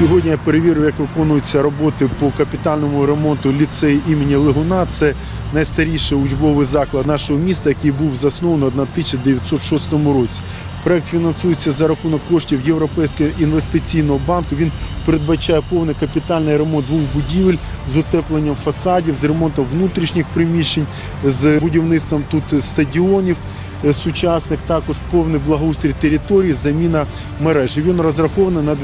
Сьогодні я перевірив, як виконуються роботи по капітальному ремонту ліцею імені Лигуна. Це найстаріший учбовий заклад нашого міста, який був заснований в 1906 році. Проект фінансується за рахунок коштів Європейського інвестиційного банку. Він передбачає повний капітальний ремонт двох будівель з утепленням фасадів, з ремонтом внутрішніх приміщень, з будівництвом тут стадіонів сучасних, також повний благоустрій території, заміна мережі. Він розрахований на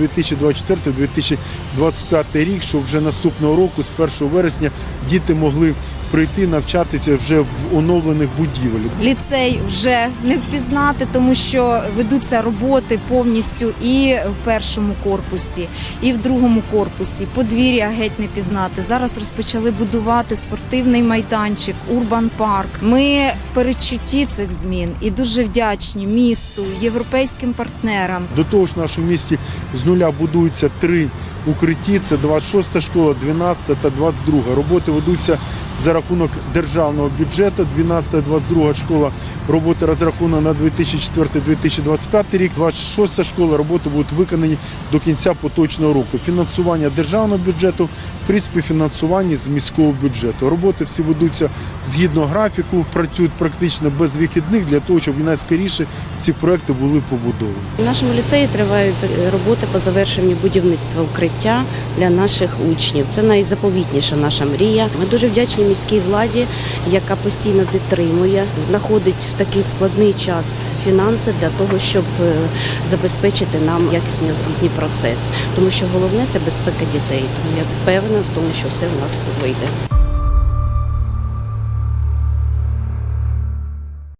2024-2025 рік, щоб вже наступного року, з 1 вересня, діти могли прийти навчатися вже в оновлених будівель. Ліцей вже не впізнати, тому що ведуться роботи повністю і в першому корпусі, і в другому корпусі. Подвір'я геть не пізнати. Зараз розпочали будувати спортивний майданчик, урбан парк. Ми в передчутті цих змін і дуже вдячні місту, європейським партнерам. До того ж, в нашому місті з нуля будуються три укритті. Це 26 школа, 12 та 22. Роботи ведуться за рахунок державного бюджету. 12 22 школа роботи розрахована на 2004-2025 рік. 26 школа роботи будуть виконані до кінця поточного року. Фінансування державного бюджету при співфінансуванні з міського бюджету. Роботи всі ведуться згідно графіку, працюють практично без вихідних для того, щоб найскоріше ці проекти були побудовані. У нашому ліцеї тривають роботи по завершенню будівництва укриття для наших учнів. Це найзаповітніша наша мрія. Ми дуже вдячні міській владі, яка постійно підтримує, знаходить в такий складний час фінанси для того, щоб е, забезпечити нам якісний освітній процес. Тому що головне це безпека дітей. Тому я впевнена в тому, що все в нас вийде.